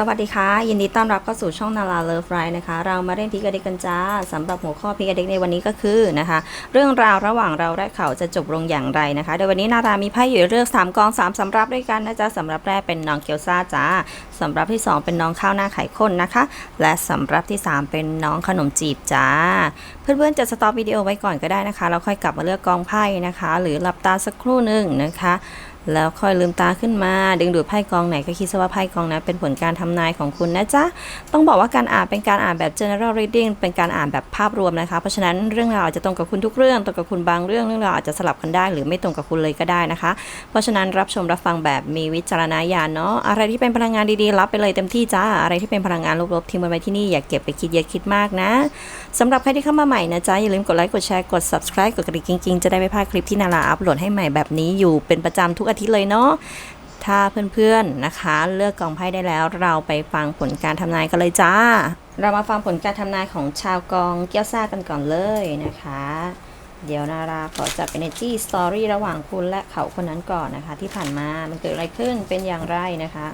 สวัสดีค่ะ ยินดีต้อนรับเข้าสู่ช่องนาราเลิฟไรนะคะ เรามาเล่นพิกเด็กกันจ้าสำหรับหัวข้อพิกเด็กในวันนี้ก็คือนะคะ เรื่องราวระหว่างเราและเขาจะจบลงอย่างไรนะคะโดยวันนี้นารามีไพ่อยู่เลือก3กอง3สำรับด้วยกันนะจ๊ะสำหรับแรกเป็นน้องเกียวซาจ้าสำหรับที่ 2 เป็นน้องข้าวหน้าไข่ข้นนะคะ และสำหรับที่ 3 เป็นน้องขนมจีบจ้า เพื่อนๆจะสต็อปวิดีโอไว้ก่อนก็ได้นะคะแล้วค่อยกลับมาเลือกกองไพ่นะคะ หรือหลับตาสักครู่หนึ่งนะคะ แล้วค่อยลืมตาขึ้นมา ดึงดูดไพ่กองไหนก็คิดซะว่าไพ่กองนั้นเป็นผลการทำนายของคุณนะจ๊ะ ต้องบอกว่าการอ่านเป็นการอ่านแบบ general reading เป็นการอ่านแบบภาพรวมนะคะ เพราะฉะนั้นเรื่องราวอาจจะตรงกับคุณทุกเรื่องตรงกับคุณบางเรื่องเรื่องราวอาจจะสลับกันได้ หรือไม่ตรงกับคุณเลยก็ได้นะคะ เพราะฉะนั้นรับชมรับฟังแบบมีวิจารณญาณเนาะอะไรที่เป็นพลังงานดีๆ รับไปเลยเต็มที่จ้าอะไรที่เป็นพลังงานลบๆทิ้งมันไว้ที่นี่อย่าเก็บไปคิดอย่าคิดมากนะ สำหรับใครที่เข้ามาใหม่นะจ๊ะ อย่าลืมกดไลค์กดแชร์กด subscribe กดกระดิ่งจริงๆ จะได้ไม่พลาดคลิปที่นาราอัปโหลดให้ใหม่แบบนี้อยู่เป็นประจำทุกอาทิตย์เลยเนาะถ้าเพื่อนๆนะคะ เลือกกองไพ่ได้แล้วเราไปฟังผลการทำนายกันเลยจ้า เรามาฟังผลการทำนายของชาวกองเกี้ยวซ่ากันก่อนเลยนะคะ เดี๋ยวนาราขอจับ energy story ระหว่างคุณและเขาคนนั้นก่อนนะคะ ที่ผ่านมามันเกิดอะไรขึ้นเป็นอย่างไรนะคะ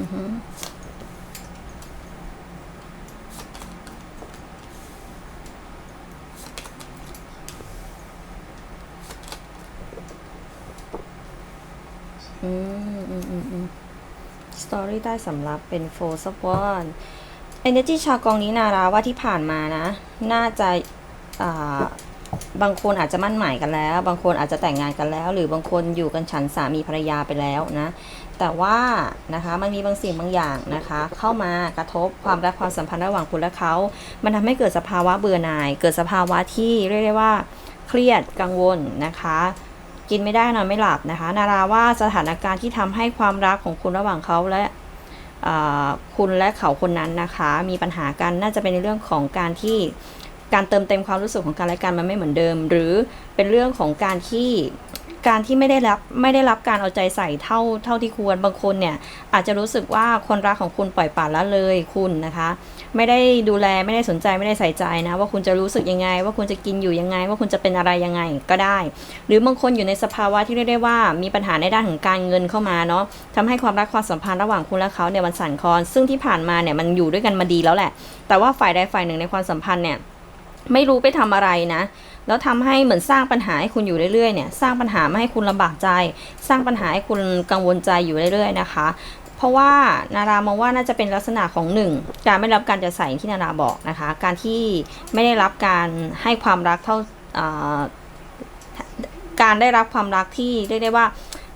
อือฮึ อืมอืมอืมอืมสตอรี่ใต้สำรับเป็นโฟร์ซับวอนเอเนจีชาวกองนี้นาราว่าที่ผ่านมานะ น่าจะอ่าบางคนอาจจะมั่นหมายกันแล้ว บางคนอาจจะแต่งงานกันแล้ว หรือบางคนอยู่กันฉันสามีภรรยาไปแล้วนะ แต่ว่านะคะมันมีบางสิ่งบางอย่างนะคะ เข้ามากระทบความรักความสัมพันธ์ระหว่างคุณและเขา มันทำให้เกิดสภาวะเบื่อหน่าย เกิดสภาวะที่เรียกได้ว่า เครียดกังวลนะคะ กินไม่ได้นอนไม่หลับนะคะ นาราว่าสถานการณ์ที่ทำให้ความรักของคุณระหว่างเขาและคุณและเขาคนนั้นนะคะ มีปัญหากันน่าจะเป็นในเรื่องของการที่การเติมเต็มความรู้สึกของกันและกันมันไม่เหมือนเดิม หรือเป็นเรื่องของการที่การที่ไม่ได้รับไม่ได้รับการเอาใจใส่เท่าเท่าที่ควรบางคนเนี่ยอาจจะรู้สึกว่าคนรักของคุณปล่อยปละละเลยคุณนะคะ ไม่ได้ดูแลไม่ได้สนใจไม่ได้ใส่ใจนะ ว่าคุณจะรู้สึกยังไง ว่าคุณจะกินอยู่ยังไง ว่าคุณจะเป็นอะไรยังไงก็ได้ หรือบางคนอยู่ในสภาวะที่เรียกได้ว่ามีปัญหาในด้านของการเงินเข้ามาเนาะทำให้ความรักความสัมพันธ์ระหว่างคุณและเขาเนี่ยมันสั่นคลอน ซึ่งที่ผ่านมาเนี่ยมันอยู่ด้วยกันมาดีแล้วแหละ แต่ว่าฝ่ายใดฝ่ายหนึ่งในความสัมพันธ์เนี่ยไม่รู้ไปทำอะไรนะแล้วทำให้เหมือนสร้างปัญหาให้คุณอยู่เรื่อยๆเนี่ย สร้างปัญหาไม่ให้คุณลำบากใจ สร้างปัญหาให้คุณกังวลใจอยู่เรื่อยๆนะคะ ราะว่านารามองว่าน่าจะเป็นลักษณะของหนึ่งการไม่รับการจะใส่ที่นาราบอกนะคะ การที่ไม่ได้รับการให้ความรักเท่าการได้รับความรักที่เรียกได้ว่า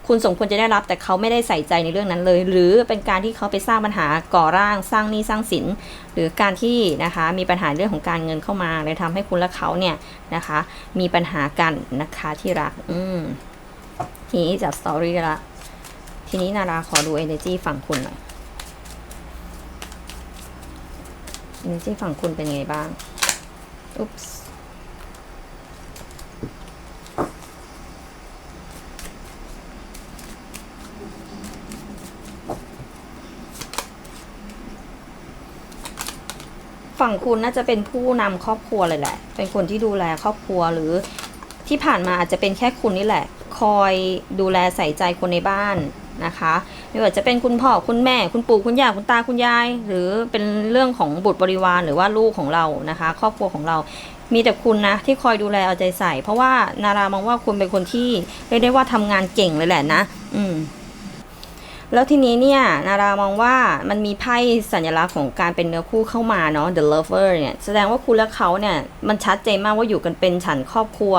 คุณสมควรจะได้รับแต่เขาไม่ได้ใส่ใจในเรื่องนั้นเลย หรือเป็นการที่เขาไปสร้างปัญหาก่อร่างสร้างหนี้สร้างสิน หรือการที่นะคะมีปัญหาเรื่องของการเงินเข้ามาเลยทำให้คุณและเขาเนี่ยนะคะมีปัญหากันนะคะที่รักอืมทีนี้จากสตอรี่ละ ทีนี้นาราขอดู energy ฝั่งคุณหน่อย energy ฝั่งคุณเป็นไงบ้าง อุ๊ปส์ฝั่งคุณน่าจะเป็นผู้นำครอบครัวเลยแหละ เป็นคนที่ดูแลครอบครัวหรือที่ผ่านมาอาจจะเป็นแค่คุณนี่แหละ คอยดูแลใส่ใจคนในบ้าน นะคะไม่ว่าจะเป็นคุณพ่อคุณแม่ คุณปู่คุณย่าคุณตาคุณยาย หรือเป็นเรื่องของบุตรบริวารหรือว่าลูกของเรานะคะ ครอบครัวของเรามีแต่คุณนะที่คอยดูแลเอาใจใส่ เพราะว่านารามองว่าคุณเป็นคนที่เรียกได้ว่าทำงานเก่งเลยแหละนะ อืม แล้วทีนี้เนี่ยนารามองว่ามันมีไพ่สัญลักษณ์ของการเป็นเนื้อคู่เข้ามาเนาะ the lover เนี่ย แสดงว่าคุณและเขาเนี่ยมันชัดเจนมากว่าอยู่กันเป็นฉันครอบครัว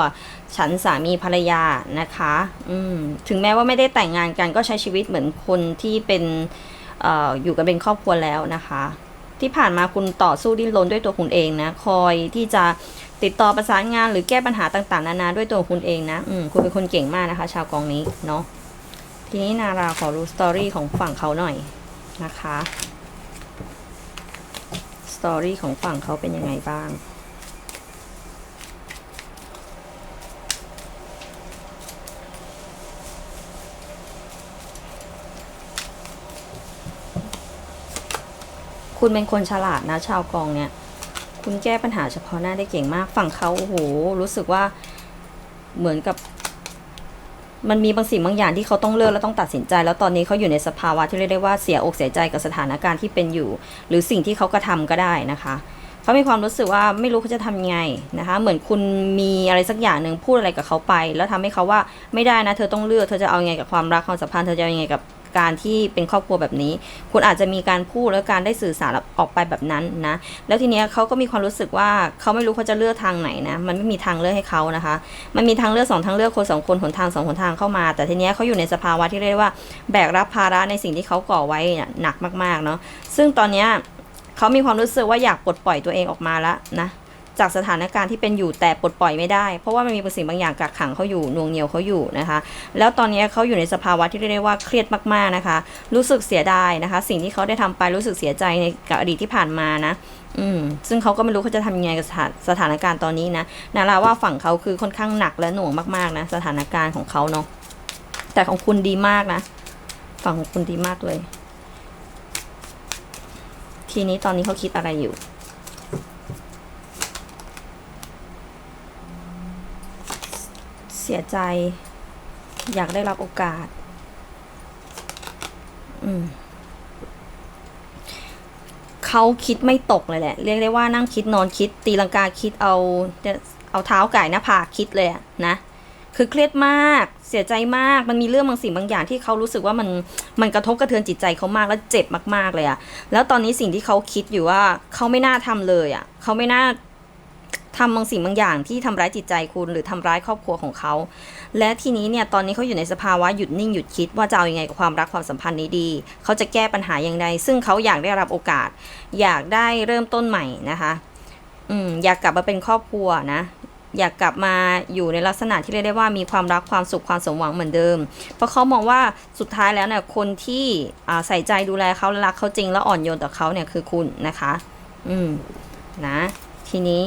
ฉันสามีภรรยานะคะ อืมถึงแม้ว่าไม่ได้แต่งงานกันก็ใช้ชีวิตเหมือนคนที่เป็นเอ่ออยู่กันเป็นครอบครัวแล้วนะคะ ที่ผ่านมาคุณต่อสู้ดิ้นรนด้วยตัวคุณเองนะ คอยที่จะติดต่อประสานงานหรือแก้ปัญหาต่างๆ นานาด้วยตัวคุณเองนะ อืมคุณเป็นคนเก่งมากนะคะ ชาวกองนี้เนาะ ทีนี้นาราขอรู้สตอรี่ของฝั่งเขาหน่อยนะคะสตอรี่ของฝั่งเขาเป็นยังไงบ้างคุณเป็นคนฉลาดนะชาวกองเนี่ย คุณแก้ปัญหาเฉพาะหน้าได้เก่งมาก ฝั่งเขาโอ้โห รู้สึกว่าเหมือนกับ มันมีบางสิ่งบางอย่างที่เขาต้องเลือกและต้องตัดสินใจ แล้วตอนนี้เขาอยู่ในสภาวะที่เรียกได้ว่าเสียอกเสียใจกับสถานการณ์ที่เป็นอยู่ หรือสิ่งที่เขากระทำก็ได้นะคะเขามีความรู้สึกว่าไม่รู้เขาจะทำยังไงนะคะ เหมือนคุณมีอะไรสักอย่างหนึ่งพูดอะไรกับเขาไป แล้วทำให้เขาว่าไม่ได้นะ เธอต้องเลือกเธอจะเอาไงกับความรักความสัมพันธ์เธอจะเอายังไงกับ การที่เป็นครอบครัวแบบนี้ คุณอาจจะมีการพูดแล้วการได้สื่อสารออกไปแบบนั้นนะ แล้วทีเนี้ยเขาก็มีความรู้สึกว่าเขาไม่รู้เขาจะเลือกทางไหนนะ มันไม่มีทางเลือกให้เขานะคะ มันมีทางเลือกสองทางเลือกคนสองคนหนทางสองหนทางเข้ามา แต่ทีเนี้ยเขาอยู่ในสภาวะที่เรียกว่าแบกรับภาระในสิ่งที่เขาก่อไว้เนี่ยหนักมากๆเนาะ ซึ่งตอนเนี้ยเขามีความรู้สึกว่าอยากปลดปล่อยตัวเองออกมาแล้วนะ จากสถานการณ์ที่เป็นอยู่แต่ปลดปล่อยไม่ได้ เพราะว่ามันมีบางสิ่งบางอย่างกักขังเขาอยู่หน่วงเหนียวเขาอยู่นะคะ แล้วตอนนี้เขาอยู่ในสภาวะที่เรียกได้ว่าเครียดมากๆนะคะ รู้สึกเสียดายนะคะ สิ่งที่เขาได้ทำไปรู้สึกเสียใจในกับอดีตที่ผ่านมานะอืมซึ่งเขาก็ไม่รู้เขาจะทำยังไงกับสถานสถานการณ์ตอนนี้นะนาราว่าฝั่งเขาคือค่อนข้างหนักและหน่วงมากๆนะสถานการณ์ของเขาเนาะแต่ของคุณดีมากนะ ฝั่งของคุณดีมากเลย ทีนี้ตอนนี้เขาคิดอะไรอยู่ สียใจ อยากได้รับโอกาส อืมเขาคิดไม่ตกเลยแหละ เรียกได้ว่านั่งคิดนอนคิด ตีลังกาคิดเอาเอาเท้าไก่หน้าผากคิดเลยะนะ คือเครียดมาก เสียใจมาก มันมีเรื่องบางสิ่งบางอย่างที่เขารู้สึกว่ามันมันกระทบกระเทือนจิตใจเขามากแล้วเจ็บมากๆเลยอะแล้วตอนนี้สิ่งที่เขาคิดอยู่ว่าเขาไม่น่าทำเลยอะเขาไม่น่า ทำบางสิ่งบางอย่างที่ทำร้ายจิตใจคุณ หรือทำร้ายครอบครัวของเขา และทีนี้เนี่ยตอนนี้เขาอยู่ในสภาวะหยุดนิ่งหยุดคิดว่าจะเอาอยัางไงกับความรักความสัมพันธ์นี้ดี เขาจะแก้ปัญหาอย่างไรซึ่งเขาอยากได้รับโอกาส อยากได้เริ่มต้นใหม่นะคะอืมอยากกลับมาเป็นครอบครัวนะอยากกลับมาอยู่ในลักษณะที่เรียกได้ว่ามีความรักความสุขความสมหวังเหมือนเดิม เพราะเขามองว่าสุดท้ายแล้วเนี่ยคนที่ใส่ใจดูแลเขาและรักเขาจริงแล้วอ่อนโยนต่อเขาเนี่ยคือคุณนะคะ อืมนะ ทีนี้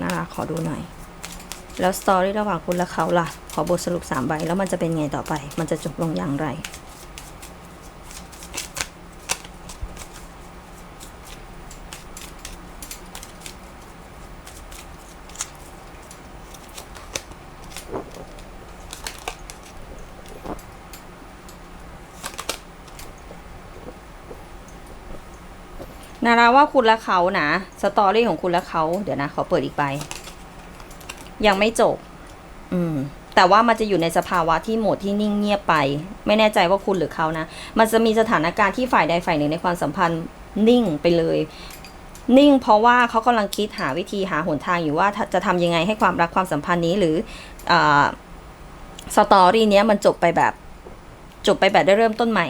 น่ารักขอดูหน่อย แล้วสตอรี่ระหว่างคุณและเขาล่ะ ขอบทสรุปสามใบแล้วมันจะเป็นไงต่อไป มันจะจบลงอย่างไร นาราว่าคุณและเขานะสตอรี่ของคุณและเขาเดี๋ยวนะขอเปิดอีกใบยังไม่จบ อืม แต่ว่ามันจะอยู่ในสภาวะที่โหมดที่นิ่งเงียบไป ไม่แน่ใจว่าคุณหรือเขานะ มันจะมีสถานการณ์ที่ฝ่ายใดฝ่ายหนึ่งในความสัมพันธ์นิ่งไปเลย นิ่งเพราะว่าเขากำลังคิดหาวิธีหาหนทางอยู่ว่าจะทำยังไงให้ความรักความสัมพันธ์นี้หรืออสตอรี่เนี้ยมันจบไปแบบ จบไปแบบได้เริ่มต้นใหม่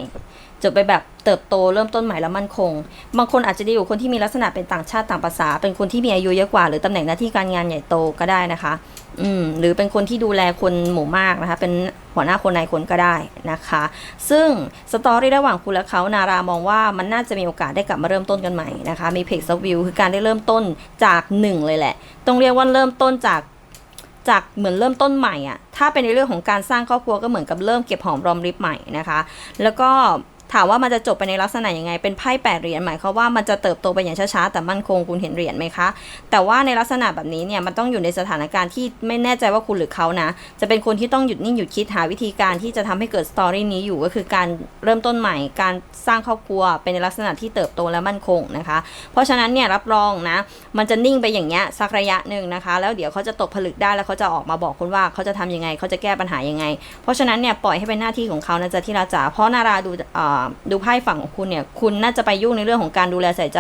จบไปแบบ เติบโตเริ่มต้นใหม่แล้วมั่นคง บางคนอาจจะด้อยู่คนที่มีลักษณะเป็นต่างชาติต่างภาษา เป็นคนที่มีอายุเยอะกว่า หรือตำแหน่งหน้าที่การงานใหญ่โตก็ได้นะคะ อืมหรือเป็นคนที่ดูแลคนหมู่มากนะคะ เป็นหัวหน้าคนนายคนก็ได้นะคะ ซึ่งสตอรี่ระหว่างคุณและเขานารามองว่ามันน่าจะมีโอกาสได้กลับมาเริ่มต้นกันใหม่นะคะ มีเพกซวิวคือการได้เริ่มต้นจากหนึ่งเลยแหละ ต้องเรียกว่าเริ่มต้นจากจากเหมือนเริ่มต้นใหม่อะถ้าเป็นในเรื่องของการสร้างครอบครัวก็เหมือนกับเริ่มเก็บหอมรอมริบใหม่นะคะ แล้วก็ ถามว่ามันจะจบไปในลักษณะยังไง เป็นไพ่แปดเหรียญหมายความว่ามันจะเติบโตไปอย่างช้าๆแต่มั่นคงคุณเห็นเหรียญไหมคะ แต่ว่าในลักษณะแบบนี้เนี่ยมันต้องอยู่ในสถานการณ์ที่ไม่แน่ใจว่าคุณหรือเขานะ จะเป็นคนที่ต้องหยุดนิ่งหยุดคิดหาวิธีการที่จะทำให้เกิดสตอรี่นี้อยู่ก็คือการเริ่มต้นใหม่ การสร้างครอบครัวเป็นในลักษณะที่เติบโตและมั่นคงนะคะ เพราะฉะนั้นเนี่ยรับรองนะ มันจะนิ่งไปอย่างเงี้ยสักระยะหนึ่งนะคะ แล้วเดี๋ยวเขาจะตกผลึกได้แล้วเขาจะออกมาบอกคุณว่าเขาจะทำยังไงเขาจะแก้ปัญหายังไง เพราะฉะนั้นเนี่ยปล่อยให้เป็นหน้าที่ของเขานะจ๊ะที่ราจ๋าเพราะนาราดูเอ่อดูไพ่ฝั่งของคุณเนี่ย คุณน่าจะไปยุ่งในเรื่องของการดูแลใส่ใจ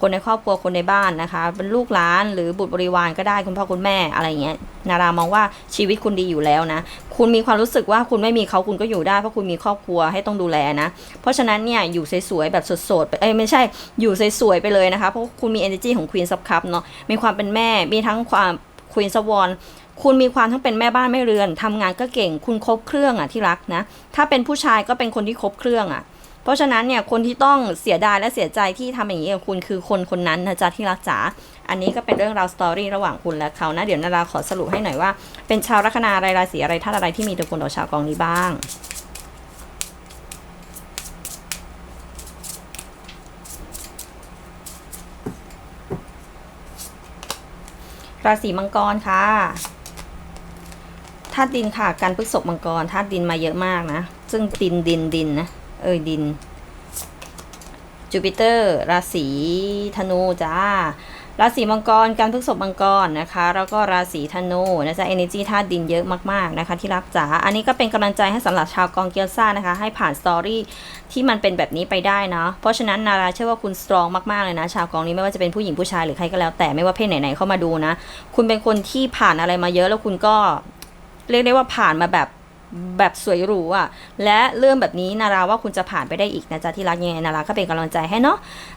คนในครอบครัวคนในบ้านนะคะ เป็นลูกหลานหรือบุตรบริวารก็ได้คุณพ่อคุณแม่อะไรเงี้ย นารามองว่าชีวิตคุณดีอยู่แล้วนะ คุณมีความรู้สึกว่าคุณไม่มีเขาคุณก็อยู่ได้เพราะคุณมีครอบครัวให้ต้องดูแลนะ เพราะฉะนั้นเนี่ยอยู่สวยๆแบบสดๆไปเอ้ยไม่ใช่อยู่สวยๆไปเลยนะคะ เพราะคุณมี energy ของ Queen of Cup เนาะ มีความเป็นแม่ มีทั้งความ Queen of w a n คุณมีความทั้งเป็นแม่บ้านแม่เรือนทำงานก็เก่ง คุณครบเครื่องอะที่รักนะ ถ้าเป็นผู้ชายก็เป็นคนที่ครบเครื่องอะ เพราะฉะนั้นเนี่ยคนที่ต้องเสียดายและเสียใจที่ทำอย่างนี้กับคุณคือคนคนนั้นนะจ๊ะที่รักจ๋าอันนี้ก็เป็นเรื่องราวสตอรี่ระหว่างคุณและเขานะเดี๋ยวนาราขอสรุปให้หน่อยว่า เป็นชาวลัคนาอะไรราศีอะไรท่านอะไรที่มีตัวคนต่อชาวกองนี้บ้างราศีมังกรค่ะ ธาตุดินค่ะ การพฤกษบมังกรธาตุดินมาเยอะมากนะ ซึ่งดินดินดินนะ เอยดิน จูปิเตอร์ ราศีธนูจ้า ราศีมังกร การพฤกษบมังกรนะคะ แล้วก็ราศีธนูนะจ๊ะ energy ธาตุดินเยอะมากๆนะคะ ที่รักจ๋า อันนี้ก็เป็นกำลังใจให้สำหรับชาวกองเกียวซ่านะคะ ให้ผ่านสตอรี่ที่มันเป็นแบบนี้ไปได้เนาะ เพราะฉะนั้นนาราเชื่อว่าคุณสตรองมากๆเลยนะ ชาวกองนี้ไม่ว่าจะเป็นผู้หญิงผู้ชายหรือใครก็แล้วแต่ไม่ว่าเพศไหนๆเข้ามาดูนะ คุณเป็นคนที่ผ่านอะไรมาเยอะแล้วคุณก็ เรียกได้ว่าผ่านมาแบบแบบสวยหรูอะ และเรื่องแบบนี้นาราว่าคุณจะผ่านไปได้อีกนะจ๊ะที่รักยังไงนาราก็เป็นกำลังใจให้เนาะ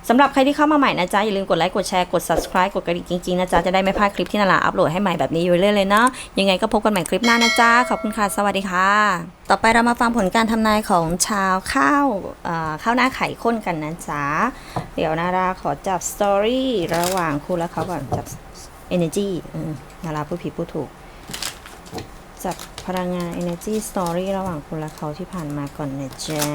สำหรับใครที่เข้ามาใหม่นะจ๊ะอย่าลืมกดไลค์กดแชร์กด subscribe กดกระดิ่งจริงๆนะจ๊ะจะได้ไม่พลาดคลิปที่นาราอัปโหลดให้ใหม่แบบนี้อยู่เรื่อยๆเลยเนาะยังไงก็พบกันใหม่คลิปหน้านะจ๊ะขอบคุณค่ะสวัสดีค่ะ ต่อไปเรามาฟังผลการทำนายของชาวข้าวข้าวหน้าไข่ข้นกันนะจ๊ะเดี๋ยวนาราขอจับสตอรี่ระหว่างคุณและเขาก่อนจับ energy นาราพูดผิดพูดถูก จับพลังงาน energy story ระหว่างคุณและเขาที่ผ่านมาก่อนนะจ๊ะ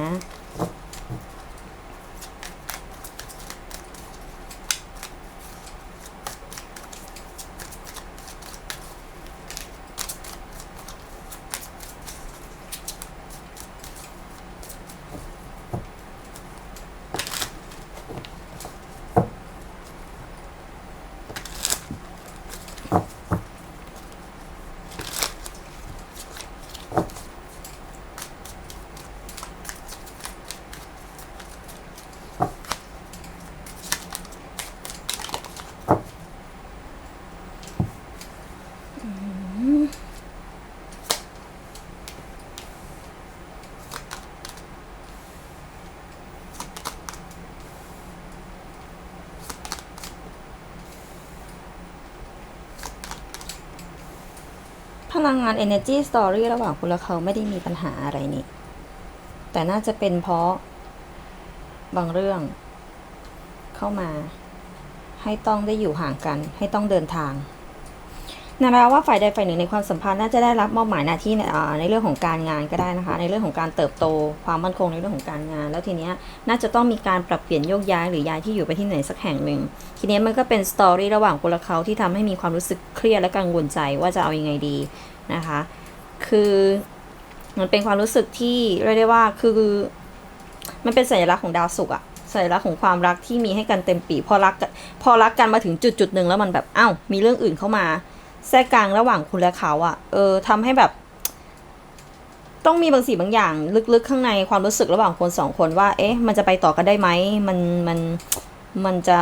ลังงาน energy story ระหว่างคุณและเขาไม่ได้มีปัญหาอะไรนี่ แต่น่าจะเป็นเพราะ บางเรื่อง เข้ามา ให้ต้องได้อยู่ห่างกัน ให้ต้องเดินทาง นาราว่าฝ่ายใดฝ่ายหนึ่งในความสัมพันธ์น่าจะได้รับมอบหมายหน้าที่ในในเรื่องของการงานก็ได้นะคะ ในเรื่องของการเติบโตความมั่นคงในเรื่องของการงาน แล้วทีเนี้ยน่าจะต้องมีการปรับเปลี่ยนโยกย้ายหรือย้ายที่อยู่ไปที่ไหนสักแห่งหนึ่งทีนี้มันก็เป็นสตอรี่ระหว่างคนละเขาที่ทำให้มีความรู้สึกเครียดและกังวลใจว่าจะเอาอยังไงดีนะคะ คือมันเป็นความรู้สึกที่เรียกได้ว่าคือมันเป็นสัญลักษณ์ของดาวศุกร์อะสัญลักษณ์ของความรักที่มีให้กันเต็มปีพอรักพอรักกันมาถึงจุดจุดหนึ่งแล้วมันแบบเอ้ามีเรื่องอื่นเข้ามา แทรกกลางระหว่างคุณและเขาอะเออทำให้แบบ ต้องมีบางสิ่งบางอย่าง ลึกๆข้างในความรู้สึกระหว่างคนสองคนว่า เอ๊ะ มันจะไปต่อกันได้ไหมมันมันมันจะ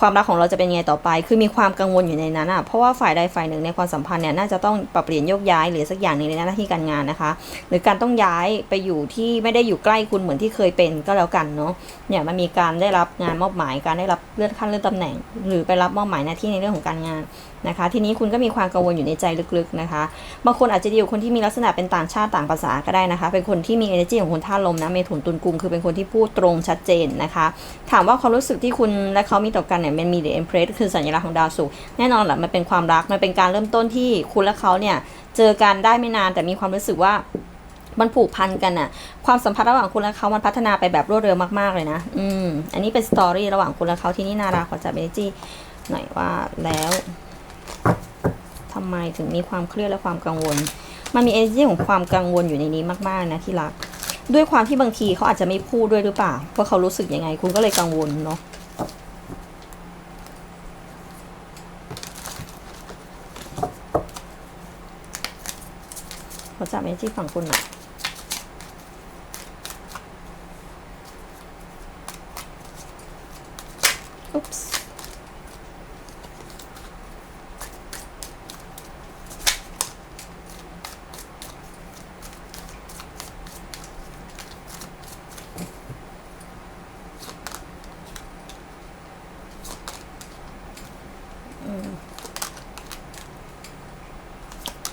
ความรักของเราจะเป็นยังไงต่อไป คือมีความกังวลอยู่ในนั้นอะเพราะว่าฝ่ายใดฝ่ายหนึ่งในความสัมพันธ์เนี่ยน่าจะต้องปรับเปลี่ยนโยกย้ายหรือสักอย่างนึงในหน้าที่การงานนะคะ หรือการต้องย้ายไปอยู่ที่ไม่ได้อยู่ใกล้คุณเหมือนที่เคยเป็นก็แล้วกันเนาะ เนี่ยมันมีการได้รับงานมอบหมาย การได้รับเลื่อนขั้นเลื่อนตำแหน่ง หรือไปรับมอบหมายหน้าที่ในเรื่องของการงาน นะคะ ทีนี้คุณก็มีความกังวลอยู่ในใจลึกๆนะคะ บางคนอาจจะดีกว่าคนที่มีลักษณะเป็นต่างชาติต่างภาษาก็ได้นะคะ เป็นคนที่มี energy ของคนท่าลมนะเมถุนตุลกุมคือเป็นคนที่พูดตรงชัดเจนนะคะ ถามว่าความรู้สึกที่คุณและเขามีต่อกันเนี่ยมันมี the empress คือสัญลักษณ์ของดาวศุกร์แน่นอนแหละมันเป็นความรักมันเป็นการเริ่มต้นที่คุณและเขาเนี่ยเจอกันได้ไม่นานแต่มีความรู้สึกว่ามันผูกพันกันอะความสัมพันธ์ระหว่างคุณและเขามันพัฒนาไปแบบรวดเร็วมากๆเลยนะ อืม อันนี้เป็นสตอรี่ระหว่างคุณและเขาที่นี่นาราขอจับเอเนจีหน่อยว่าแล้ว ทำไมถึงมีความเครียดและความกังวล มันมีเอเนจีของความกังวลอยู่ในนี้มากๆนะที่รัก ด้วยความที่บางทีเขาอาจจะไม่พูดด้วยหรือเปล่าว่าเขารู้สึกยังไง คุณก็เลยกังวลเนาะขอจับเอเนจีฝั่งคุณหน่อย อุ๊ปส์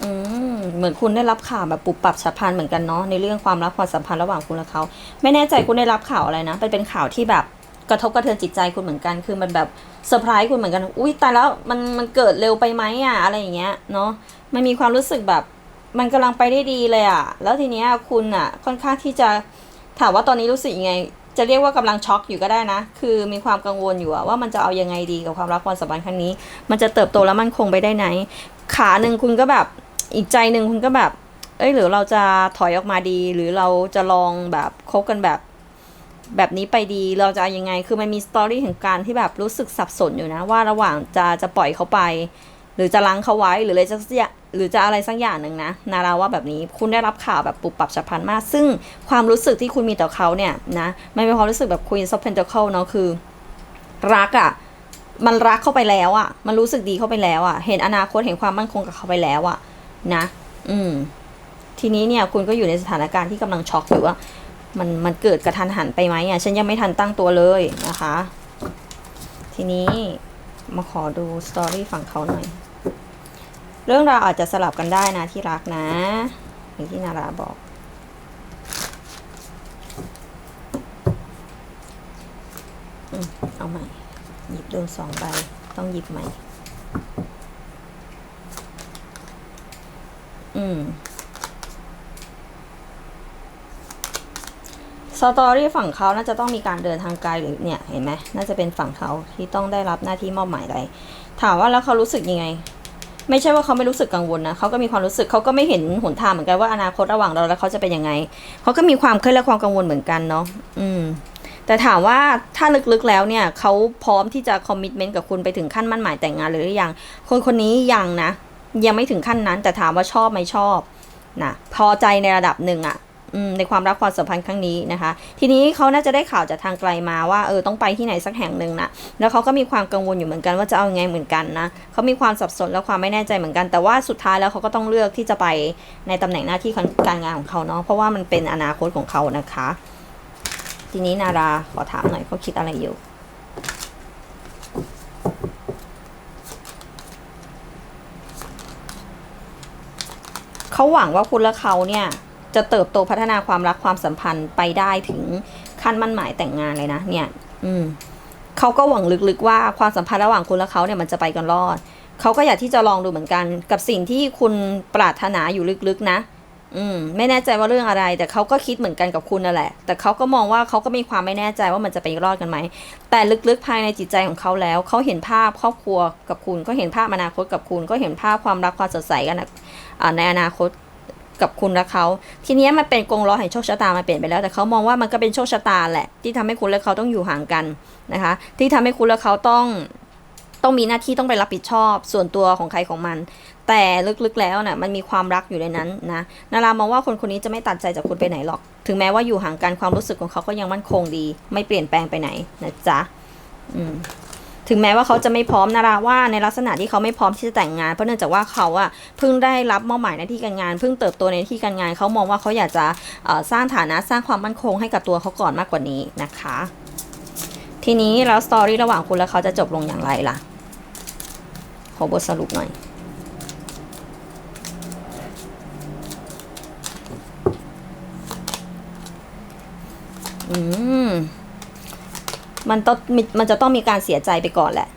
อืมเหมือนคุณได้รับข่าวแบบปุบปับฉับพลันเหมือนกันเนาะในเรื่องความรักความสัมพันธ์ระหว่างคุณและเขา ไม่แน่ใจคุณได้รับข่าวอะไรนะเป็นเป็นข่าวที่แบบกระทบกระเทือนจิตใจคุณเหมือนกัน คือมันแบบเซอร์ไพรส์คุณเหมือนกัน อุ้ยตายแล้วมันมันเกิดเร็วไปไหมอะอะไรอย่างเงี้ยเนาะมันมีความรู้สึกแบบมันกำลังไปได้ดีเลยอะแล้วทีเนี้ยคุณอะค่อนข้างที่จะถามว่าตอนนี้รู้สึกยังไง จะเรียกว่ากำลังช็อกอยู่ก็ได้นะ คือมีความกังวลอยู่ว่ามันจะเอายังไงดีกับความรักความสัมพันธ์ครั้งนี้ มันจะเติบโตแล้วมันคงไปได้ไหน ขาหนึ่งคุณก็แบบ อีกใจหนึ่งคุณก็แบบ เอ้ยหรือเราจะถอยออกมาดี หรือเราจะลองแบบคบกันแบบ แบบนี้ไปดีเราจะเอายังไง คือมันมีสตอรี่ถึงการที่แบบรู้สึกสับสนอยู่นะ ว่าระหว่างจะจะปล่อยเขาไป หรือจะล้างเขาไว้หรืออะไรสักอย่างหรือจะอะไรสักอย่างหนึ่งนะ นาราว่าแบบนี้คุณได้รับข่าวแบบปุบปับฉับพลันมาก ซึ่งความรู้สึกที่คุณมีต่อเขาเนี่ยนะมันเป็นความรู้สึกแบบ Queen of pentacle เนาะคือ รักอะ่ะมันรักเข้าไปแล้วอะ่ะ มันรู้สึกดีเข้าไปแล้วอะ่ะ เห็นอนาคตเห็นความมั่นคงกับเขาไปแล้วอะ่ะ นะ อืม ทีนี้เนี่ยคุณก็อยู่ในสถานการณ์ที่กำลังช็อกอยู่ว่า มันมันเกิดกระทันหันไปไหมอะฉันยังไม่ทันตั้งตัวเลยนะคะ ทีนี้มาขอดูสตอรี่ฝั่งเขาหน่อย เรื่องราวอาจจะสลับกันได้นะที่รักนะอย่างที่นาราบอกอเอาใหม่ หยิบโดนสองใบ ต้องหยิบใหม่ อืมสตอรี่ฝั่งเขาน่าจะต้องมีการเดินทางไกลหรือเนี่ยเห็นไหมน่าจะเป็นฝั่งเขาที่ต้องได้รับหน้าที่มอบหมายอะไรถามว่าแล้วเขารู้สึกยังไง ไม่ใช่ว่าเขาไม่รู้สึกกังวลนะเขาก็มีความรู้สึกเขาก็ไม่เห็นหนทางเหมือนกันว่าอนาคตระหว่างเราและเขาจะเป็นยังไงเขาก็มีความเครียดและความกังวลเหมือนกันเนาะอืม แต่ถามว่าถ้าลึกๆแล้วเนี่ยเขาพร้อมที่จะคอมมิชเมนต์กับคุณไปถึงขั้นมั่นหมายแต่งงานหรือยังคนคนนี้ยังนะ ยังไม่ถึงขั้นนั้น แต่ถามว่าชอบไหมชอบนะพอใจในระดับหนึ่งอะในความรักความสัมพันธ์ครั้งนี้นะคะ ทีนี้เขาน่าจะได้ข่าวจากทางไกลมาว่าเออต้องไปที่ไหนสักแห่งหนึ่งนะแล้วเขาก็มีความกังวลอยู่เหมือนกันว่าจะเอาไงเหมือนกันนะเขามีความสับสนและความไม่แน่ใจเหมือนกัน แต่ว่าสุดท้ายแล้วเขาก็ต้องเลือกที่จะไปในตำแหน่งหน้าที่การงานของเขาเนาะเพราะว่ามันเป็นอนาคตของเขานะคะ ทีนี้นาราขอถามหน่อยเขาคิดอะไรอยู่ เขาหวังว่าคุณและเขาเนี่ยจะเติบโตพัฒนาความรักความสัมพันธ์ไปได้ถึงขั้นมั่นหมายแต่งงานเลยนะเนี่ย อืมเขาก็หวังลึกๆว่าความสัมพันธ์ระหว่างคุณและเขาเนี่ยมันจะไปกันรอด เขาก็อยากที่จะลองดูเหมือนกัน กับสิ่งที่คุณปรารถนาอยู่ลึกๆนะ อืมไม่แน่ใจว่าเรื่องอะไร แต่เขาก็คิดเหมือนกันกับคุณนั่นแหละ แต่เขาก็มองว่าเขาก็มีความไม่แน่ใจว่ามันจะไปรอดกันไหม แต่ลึกๆภายในจิตใจของเขาแล้ว เขาเห็นภาพครอบครัวกับคุณ ก็เห็นภาพอนาคตกับคุณ ก็เห็นภาพความรักความสดใสกันในอนาคตกับคุณและเขา ทีนี้มันเป็นกงล้อแห่งโชคชะตามันเปลี่ยนไปแล้ว แต่เขามองว่ามันก็เป็นโชคชะตาแหละ ที่ทำให้คุณและเขาต้องอยู่ห่างกันนะคะ ที่ทำให้คุณและเขาต้องต้องมีหน้าที่ต้องไปรับผิดชอบ ส่วนตัวของใครของมัน แต่ลึกๆแล้วน่ะมันมีความรักอยู่ในนั้นนะนารามองว่าคนคนนี้จะไม่ตัดใจจากคุณไปไหนหรอก ถึงแม้ว่าอยู่ห่างกันความรู้สึกของเขาก็ยังมั่นคงดี ไม่เปลี่ยนแปลงไปไหนนะจ๊ะอืมถึงแม้ว่าเขาจะไม่พร้อมนาราว่าในลักษณะที่เขาไม่พร้อมที่จะแต่งงาน เพราะเนื่องจากว่าเขาอะเพิ่งได้รับมอบหมายหน้าที่การงานเพิ่งเติบโตในหน้าที่การงาน เขามองว่าเขาอยากจะสร้างฐานะสร้างความมั่นคงให้กับตัวเขาก่อนมากกว่านี้นะคะ ทีนี้แล้วสตอรี่ระหว่างคุณและเขาจะจบลงอย่างไรล่ะขอบทสรุปหน่อย อืม มันต้องม,มันจะต้องมีการเสียใจไปก่อนแหละ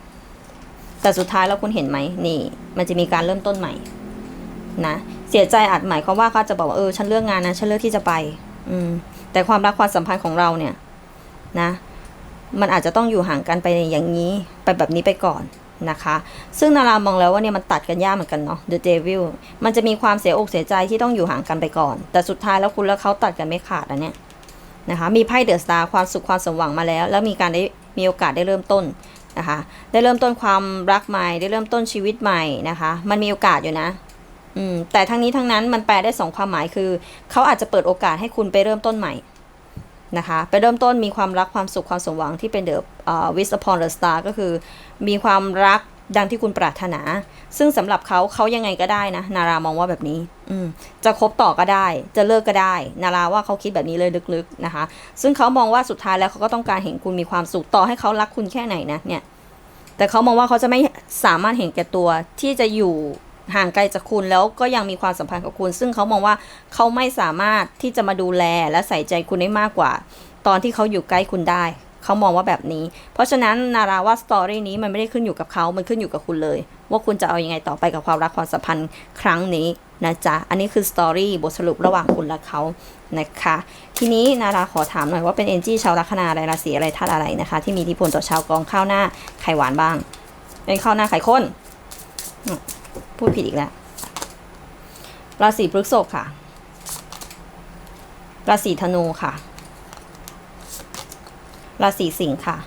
แต่สุดท้ายแล้วคุณเห็นไหมนี่ มันจะมีการเริ่มต้นใหม่ นะเสียใจอาจหมายความว่าเขาจะบอกว่าเออฉันเลือกงานนะฉันเลือกที่จะไป อืม แต่ความรักความสัมพันธ์ของเราเนี่ย นะ มันอาจจะต้องอยู่ห่างกันไปอย่างนี้ ไปแบบนี้ไปก่อนนะคะ ซึ่งนารามองแล้วว่าเนี่ยมันตัดกันยากเหมือนกันเนาะ The Devil มันจะมีความเสียอกเสียใจที่ต้องอยู่ห่างกันไปก่อน แต่สุดท้ายแล้วคุณและเขาตัดกันไม่ขาดอันเนี้ย นะคะมีไพ่เดอะสตาร์ความสุขความสมหวังมาแล้ว แล้วมีการได้มีโอกาสได้เริ่มต้นนะคะได้เริ่มต้นความรักใหม่ได้เริ่มต้นชีวิตใหม่นะคะมันมีโอกาสอยู่นะอืมแต่ทั้งนี้ทั้งนั้นมันแปลได้สองความหมายคือ เขาอาจจะเปิดโอกาสให้คุณไปเริ่มต้นใหม่นะคะไปเริ่มต้นมีความรักความสุขความสมหวังที่เป็นเดอะวิสพอนเดอะสตาร์ก็คือ มีความรัก ดังที่คุณปรารถนา ซึ่งสำหรับเขาเขายังไงก็ได้นะ นารามองว่าแบบนี้ อืจะคบต่อก็ได้ จะเลิกก็ได้ นาราว่าเขาคิดแบบนี้เลยลึกๆนะคะ ซึ่งเขามองว่าสุดท้ายแล้วเขาก็ต้องการเห็นคุณมีความสุขต่อให้เขารักคุณแค่ไหนนะเนี่ย แต่เขามองว่าเขาจะไม่สามารถเห็นแก่ตัวที่จะอยู่ห่างไกลจากคุณแล้วก็ยังมีความสัมพันธ์กับคุณ ซึ่งเขามองว่าเขาไม่สามารถที่จะมาดูแลและใส่ใจคุณได้มากกว่า ตอนที่เขาอยู่ใกล้คุณได้ เขามองว่าแบบนี้ เพราะฉะนั้นนาราว่าสตอรี่นี้มันไม่ได้ขึ้นอยู่กับเขา มันขึ้นอยู่กับคุณเลย ว่าคุณจะเอาอยัางไงต่อไปกับความรักความสัมพันธ์ครั้งนี้นะจ๊ะ อันนี้คือสตอรี่บทสรุประหว่างคุณและเขานะคะ ทีนี้นาราขอถามหน่อยว่าเป็นเอนจี้ชาวลัคนาอะไรราศีอะไรธาตุอะไรนะคะ ที่มีอิทธิพลต่อชาวกองข้าวหน้าไข่หวานบ้างเป็นข้าวหน้าไข่ข้นพูดผิดอีกแล้วราศีพฤษภค่ะ ราศีธนูค่ะ ราศีสิงค์ค่ะ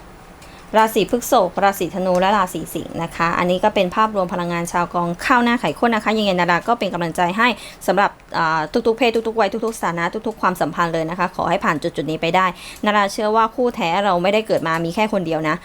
ราศีพฤษภราศีธนูและราศีสิงห์นะคะ อันนี้ก็เป็นภาพรวมพลังงานชาวกองข้าวหน้าไข่ข้นนะคะ ยังไงนาดาก็เป็นกำลังใจให้สำหรับทุกๆเพศทุกๆวัยทุกๆสถานะทุกๆความสัมพันธ์เลยนะคะ ขอให้ผ่านจุดๆนี้ไปได้ นาดาเชื่อว่าคู่แท้เราไม่ได้เกิดมามีแค่คนเดียวนะ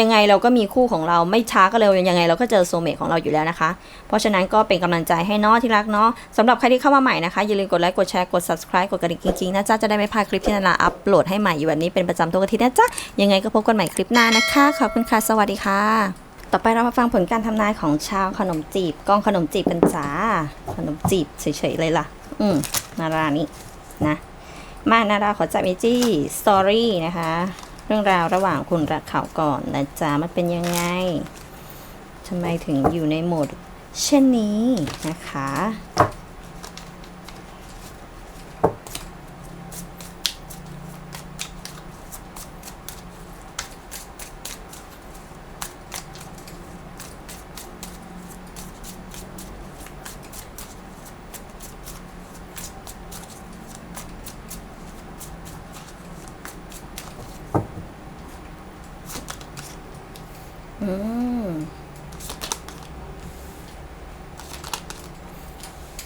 ยังไงเราก็มีคู่ของเราไม่ช้าก็เร็วยังไงเราก็เจอโซเมตของเราอยู่แล้วนะคะ เพราะฉะนั้นก็เป็นกำลังใจให้นาะที่รักเนาะสำหรับใครที่เข้ามาใหม่นะคะ อย่าลืมกดไลค์กดแชร์กด subscribe กดกระดิ่งกิ๊งๆนะจ๊ะจะได้ไม่พลาดคลิปที่นาราอัปโหลดให้ใหม่อยู่แบบนี้เป็นประจำทุกอาทิตย์นะจ๊ะยังไงก็พบกันใหม่คลิปหน้านะคะขอบคุณค่ะสวัสดีค่ะ ต่อไปเรามาฟังผลการทำนายของชาวขนมจีบกองขนมจีบกันจ้าขนมจีบเฉยๆเลยล่ะ อืมนารานี่นะ มานาราขอจับเอจี้สตอรี่นะคะ เรื่องราวระหว่างคุณรักเขาก่อนนะจ๊ะมันเป็นยังไงทำไมถึงอยู่ในโหมดเช่นนี้นะคะ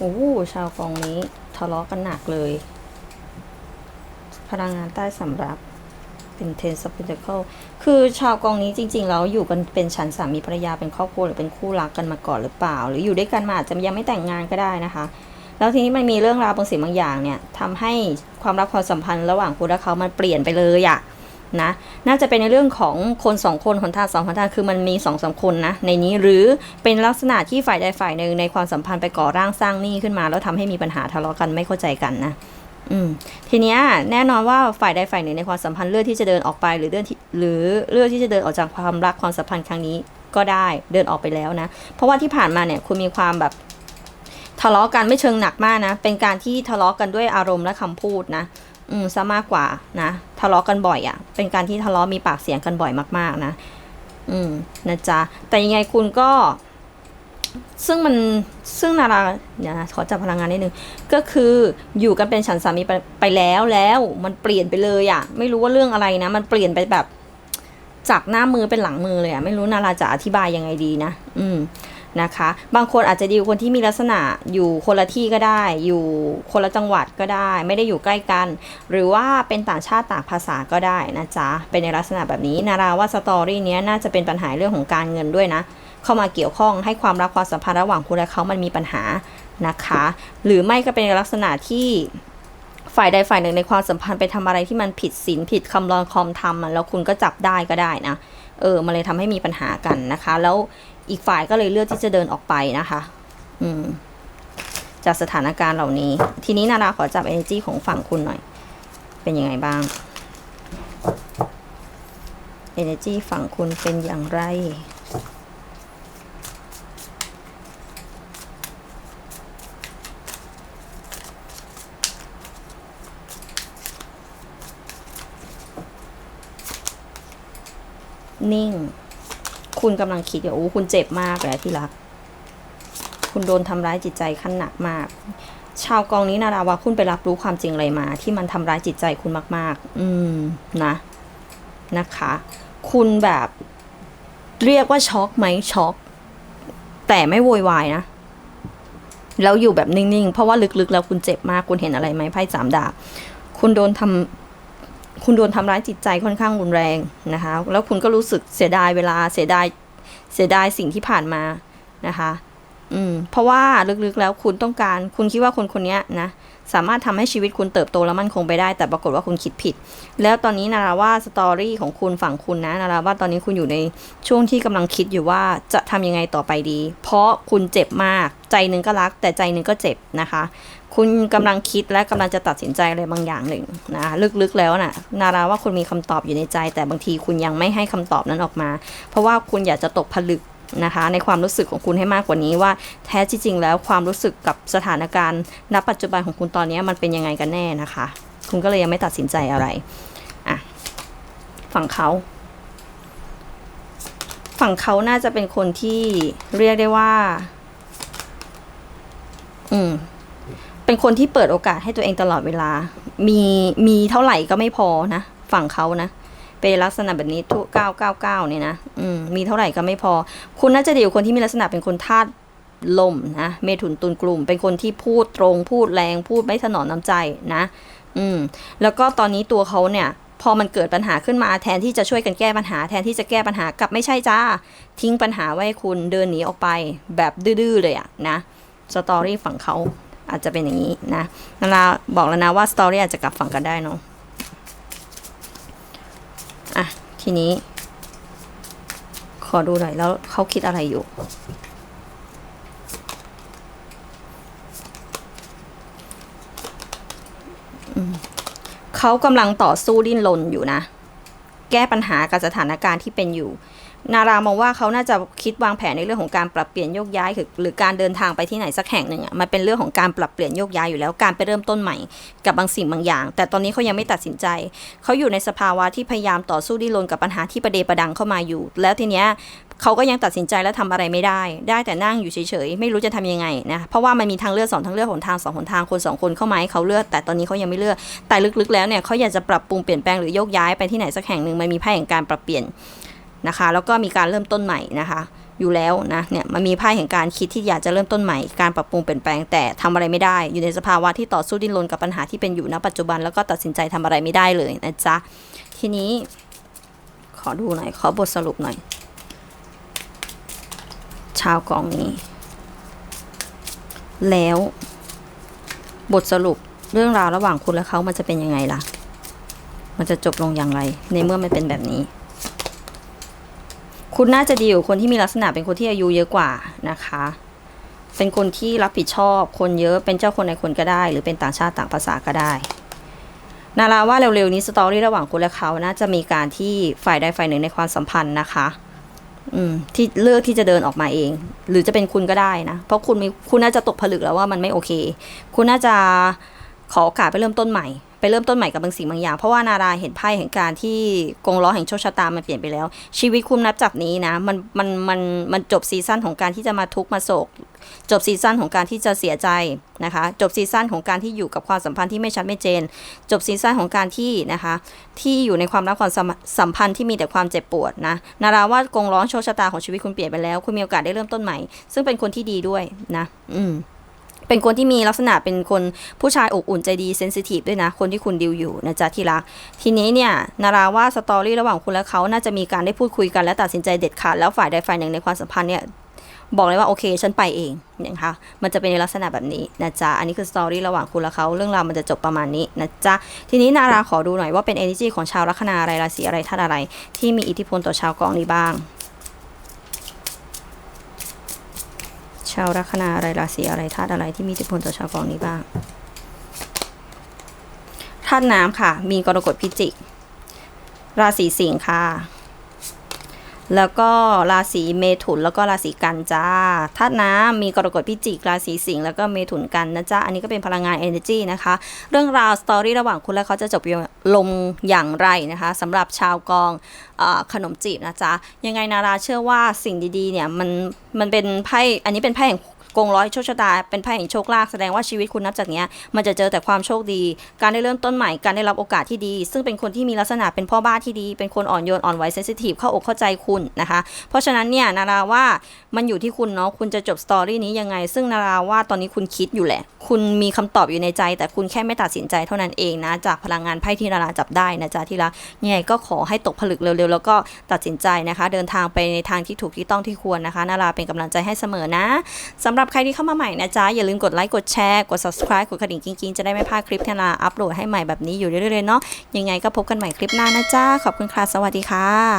โอ้โหชาวกองนี้ทะเลาะกันหนักเลย พลังงานใต้สำรับเป็นเทนสปิเ a ิลคือชาวกองนี้จริง ๆ แล้วอยู่กันเป็นฉันสามีภรรยาเป็นครอบครัวหรือเป็นคู่รักกันมาก่อนหรือเปล่า หรืออยู่ด้วยกันมาอาจจะยังไม่แต่งงานก็ได้นะคะ แล้วทีนี้มันมีเรื่องราวบางสิ่งบางอย่างเนี่ยทำให้ความรักความสัมพันธ์ระหว่างคุณและเขามันเปลี่ยนไปเลยอะ นะน่าจะเป็นในเรื่องของคนสองคนหนทางสองหนทางคือมันมีสองสามคนนะในนี้หรือเป็นลักษณะที่ฝ่ายใดฝ่ายหนึ่งในความสัมพันธ์ไปก่อร่างสร้างหนี้ขึ้นมา แล้วทำให้มีปัญหาทะเลาะกันไม่เข้าใจกันนะอืมทีเนี้ยแน่นอนว่าฝ่ายใดฝ่ายหนึ่งในความสัมพันธ์เลือกที่จะเดินออกไปหรือเลือกที่หรือเลือกที่จะเดินออกจากความรักความสัมพันธ์ครั้งนี้ก็ได้เดินออกไปแล้วนะ เพราะว่าที่ผ่านมาเนี่ยคุณมีความแบบทะเลาะกันไม่เชิงหนักมากนะ เป็นการที่ทะเลาะกันด้วยอารมณ์และคำพูดนะ อืมซะมากกว่านะทะเลาะกันบ่อยอะ่ะ เป็นการที่ทะเลาะมีปากเสียงกันบ่อยมากๆนะ อืมนะจ๊ะแต่ยังไงคุณก็ ซึ่งมันซึ่งนาราเดี๋ยวนะขอจับพลังงานนิดนึงก็คืออยู่กันเป็นฉันสามีไปไปแล้วแล้ว มันเปลี่ยนไปเลยอะ่ะ ไม่รู้ว่าเรื่องอะไรนะ มันเปลี่ยนไปแบบจากหน้ามือเป็นหลังมือเลยอะ่ะไม่รู้นาราจะอธิบายยังไงดีนะ อืม นะคะ บางคนอาจจะดีลคนที่มีลักษณะอยู่คนละที่ก็ได้ อยู่คนละจังหวัดก็ได้ ไม่ได้อยู่ใกล้กัน หรือว่าเป็นต่างชาติต่างภาษาก็ได้นะจ๊ะ เป็นในลักษณะแบบนี้ นาราว่าสตอรี่เนี้ยน่าจะเป็นปัญหาเรื่องของการเงินด้วยนะ เข้ามาเกี่ยวข้องให้ความรักความสัมพันธ์ระหว่างคุณและเขามันมีปัญหานะคะ หรือไม่ก็เป็นลักษณะที่ฝ่ายใดฝ่ายหนึ่งในความสัมพันธ์ไปทำอะไรที่มันผิดศีลผิดคำรอนคอมทำแล้วคุณก็จับได้ก็ได้นะเออมันเลยทำให้มีปัญหากันนะคะ แล้ว อีกฝ่ายก็เลยเลือกที่จะเดินออกไปนะคะ อืม จากสถานการณ์เหล่านี้ ทีนี้นาราขอจับ energy ของฝั่งคุณหน่อย เป็นยังไงบ้าง energy ฝั่งคุณเป็นอย่างไรนิ่ง คุณกำลังคิดอยู่โอ้คุณเจ็บมากเลยที่รัก คุณโดนทำร้ายจิตใจขั้นหนักมาก ชาวกองนี้นาราว่าคุณไปรับรู้ความจริงอะไรมา ที่มันทำร้ายจิตใจคุณมาก ๆ อืมนะนะคะ คุณแบบเรียกว่าช็อกไหมช็อก แต่ไม่โวยวายนะแล้วอยู่แบบนิ่ง ๆ เพราะว่าลึก ๆ แล้วคุณเจ็บมาก คุณเห็นอะไรไหมไพ่สามดาบ คุณโดนทำ คุณโดนทำร้ายจิตใจค่อนข้างรุนแรงนะคะ แล้วคุณก็รู้สึกเสียดายเวลาเสียดายเสียดายสิ่งที่ผ่านมานะคะ อืม เพราะว่าลึกๆแล้วคุณต้องการ คุณคิดว่าคนคนนี้นะสามารถทำให้ชีวิตคุณเติบโตและมั่นคงไปได้ แต่ปรากฏว่าคุณคิดผิด แล้วตอนนี้นาราว่าสตอรี่ของคุณฝั่งคุณนะนาราว่าตอนนี้คุณอยู่ในช่วงที่กำลังคิดอยู่ว่าจะทำยังไงต่อไปดี เพราะคุณเจ็บมาก ใจหนึ่งก็รัก แต่ใจหนึ่งก็เจ็บนะคะ คุณกำลังคิดและกำลังจะตัดสินใจอะไรบางอย่างหนึ่งนะลึกๆแล้วน่ะ นาราว่าคุณมีคำตอบอยู่ในใจ แต่บางทีคุณยังไม่ให้คำตอบนั้นออกมา เพราะว่าคุณอยากจะตกผลึกนะคะ ในความรู้สึกของคุณให้มากกว่านี้ว่าแท้จริงแล้วความรู้สึกกับสถานการณ์ณปัจจุบันของคุณตอนนี้มันเป็นยังไงกันแน่นะคะ คุณก็เลยยังไม่ตัดสินใจอะไรอะฝั่งเขาฝั่งเขาน่าจะเป็นคนที่เรียกได้ว่า อืม เป็นคนที่เปิดโอกาสให้ตัวเองตลอดเวลา มีมีเท่าไหร่ก็ไม่พอนะฝั่งเขานะเป็นลักษณะแบบนี้ทุกเก้าเก้าเก้าเนี่ยนะอืมมีเท่าไหร่ก็ไม่พอ คุณน่าจะดีกว่าคนที่มีลักษณะเป็นคนธาตุลมนะเมถุนตุลกลุ่ม เป็นคนที่พูดตรงพูดแรงพูดไม่ถนอมน้ำใจนะ อืมแล้วก็ตอนนี้ตัวเขาเนี่ย พอมันเกิดปัญหาขึ้นมาแทนที่จะช่วยกันแก้ปัญหา แทนที่จะแก้ปัญหากลับไม่ใช่จ้า ทิ้งปัญหาไว้คุณเดินหนีออกไปแบบดื้อๆเลยอะนะสตอรี่ฝั่งเขา อาจจะเป็นอย่างนี้นะนาราบอกแล้วนะว่าสตอรี่อาจจะกลับฝั่งกันได้เนาะอะ ทีนี้ ขอดูหน่อยแล้วเขาคิดอะไรอยู่ เขากำลังต่อสู้ดิ้นรนอยู่นะ แก้ปัญหากับสถานการณ์ที่เป็นอยู่ นารามองว่าเขาน่าจะคิดวางแผนในเรื่องของการปรับเปลี่ยนโยกย้ายหรือการเดินทางไปที่ไหนสักแห่งหนึ่งอะมันเป็นเรื่องของการปรับเปลี่ยนโยกย้ายอยู่แล้วการไปเริ่มต้นใหม่กับบางสิ่งบางอย่าง แต่ตอนนี้เขายังไม่ตัดสินใจ เขาอยู่ในสภาวะที่พยายามต่อสู้ดิ้นรนกับปัญหาที่ประเดประดังเข้ามาอยู่ แล้วทีเนี้ยเขาก็ยังตัดสินใจและทำอะไรไม่ได้ ได้แต่นั่งอยู่เฉยๆ ไม่รู้จะทำยังไงนะ เพราะว่ามันมีทางเลือกสองทางเลือกหนทางสองหนทางคนสองคนเข้ามาให้เขาเลือก แต่ตอนนี้เขายังไม่เลือก แต่ลึกๆ แล้วเนี่ยเขาอยากจะปรับปรุงเปลี่ยนแปลงหรือโยกย้ายไปที่ไหนสักแห่งหนึ่งมันมีไพ่แห่งการปรับเปลี่ยน นะคะ แล้วก็มีการเริ่มต้นใหม่นะคะ อยู่แล้วนะเนี่ยมันมีไพ่แห่งการคิดที่อยากจะเริ่มต้นใหม่ การปรับปรุงเปลี่ยนแปลงแต่ทำอะไรไม่ได้ อยู่ในสภาวะที่ต่อสู้ดิ้นรนกับปัญหาที่เป็นอยู่ณปัจจุบันแล้วก็ตัดสินใจทำอะไรไม่ได้เลยนะจ๊ะทีนี้ขอดูหน่อยขอบทสรุปหน่อย ชาวกองนี้ แล้วบทสรุปเรื่องราวระหว่างคุณและเขามันจะเป็นยังไงล่ะ มันจะจบลงอย่างไร ในเมื่อมันเป็นแบบนี้ คุณน่าจะดีกว่าคนที่มีลักษณะเป็นคนที่อายุเยอะกว่านะคะ เป็นคนที่รับผิดชอบคนเยอะเป็นเจ้าคนในคนก็ได้ หรือเป็นต่างชาติต่างภาษาก็ได้ นาราว่าเร็วๆนี้สตอรี่ระหว่างคุณและเขาน่าจะมีการที่ฝ่ายใดฝ่ายหนึ่งในความสัมพันธ์นะคะอืมที่เลือกที่จะเดินออกมาเอง หรือจะเป็นคุณก็ได้นะ เพราะคุณมีคุณน่าจะตกผลึกแล้วว่ามันไม่โอเค คุณน่าจะขอโอกาสไปเริ่มต้นใหม่ ไปเริ่มต้นใหม่กับบางสิ่งบางอย่าง เพราะว่านาราเห็นไพ่แห่งการที่กงล้อแห่งโชคชะตามันเปลี่ยนไปแล้ว ชีวิตคุณนับจากนี้นะมันมันมันมันจบซีซั่นของการที่จะมาทุกข์มาโศก จบซีซั่นของการที่จะเสียใจนะคะ จบซีซั่นของการที่อยู่กับความสัมพันธ์ที่ไม่ชัดไม่เจน จบซีซั่นของการที่นะคะ ที่อยู่ในความรักความสัมพันธ์ที่มีแต่ความเจ็บปวดนะนาราว่ากงล้อโชคชะตาของชีวิตคุณเปลี่ยนไปแล้ว คุณมีโอกาสได้เริ่มต้นใหม่ ซึ่งเป็นคนที่ดีด้วยนะ อืม เป็นคนที่มีลักษณะเป็นคนผู้ชายอบอุ่นใจดีเซนซิทีฟด้วยนะ คนที่คุณดิวอยู่นะจ๊ะที่รัก ทีนี้เนี่ยนาราว่าสตอรี่ระหว่างคุณและเขาน่าจะมีการได้พูดคุยกันและตัดสินใจเด็ดขาดแล้วฝ่ายใดฝ่ายหนึ่งในความสัมพันธ์เนี่ยบอกเลยว่าโอเคฉันไปเองนะคะ มันจะเป็นในลักษณะแบบนี้นะจ๊ะ อันนี้คือสตอรี่ระหว่างคุณและเขา เรื่องราวมันจะจบประมาณนี้นะจ๊ะ ทีนี้นาราขอดูหน่อยว่าเป็น energy ของชาวลัคนาอะไรราศีอะไรธาตุอะไร ที่มีอิทธิพลต่อชาวกองนี้บ้าง ชาวลัคนาอะไรราศีอะไรธาตุอะไรที่มีอิทธิพลต่อชาวกองนี้บ้างธาตุน้ำค่ะ มีกรกฎพิจิก ราศีสิงค์ค่ะ แล้วก็ราศีเมถุนแล้วก็ราศีกันจ้าธาตุน้ำมีกรกฎพิจิกราศีสิงห์แล้วก็เมถุนกันนะจ้าอันนี้ก็เป็นพลังงาน energy นะคะ เรื่องราวสตอรี่ระหว่างคุณและเขาจะจบลงอย่างไรนะคะสำหรับชาวกองอขนมจีบนะจ๊ะยังไงนาราเชื่อว่าสิ่งดีๆเนี่ยมันมันเป็นไพ่อันนี้เป็นไพ่แห่ง กงร้อยโชคชะตา เป็นไพ่แห่งโชคลาภแสดงว่าชีวิตคุณนับจากเนี้ยมันจะเจอแต่ความโชคดี การได้เริ่มต้นใหม่การได้รับโอกาสที่ดี ซึ่งเป็นคนที่มีลักษณะเป็นพ่อบ้านที่ดี เป็นคนอ่อนโยนอ่อนไหวเซนซิทีฟเข้าอกเข้าใจคุณนะคะ เพราะฉะนั้นเนี่ยนาราว่ามันอยู่ที่คุณเนาะคุณจะจบสตอรี่นี้ยังไง ซึ่งนาราว่าตอนนี้คุณคิดอยู่แหละ คุณมีคำตอบอยู่ในใจ แต่คุณแค่ไม่ตัดสินใจเท่านั้นเองนะจากพลังงานไพ่ที่นาราจับได้นะจ๊ะที่รักยังไงก็ขอให้ตกผลึกเร็วๆแล้วก็ตัดสินใจนะคะ เดินทางไปในทางที่ถูกที่ต้องที่ควรนะคะนาราเป็นกำลังใจให้เสมอนะสำหรับหรับใครที่เข้ามาใหม่นะจ๊ะ อย่าลืมกดไลค์กดแชร์กด subscribe กดกระดิ่งกิ๊งๆ จะได้ไม่พลาดคลิปที่นาอัปโหลดให้ใหม่แบบนี้อยู่เรื่อยๆเนาะยังไงก็พบกันใหม่คลิปหน้านะจ๊ะขอบคุณค่ะสวัสดีค่ะ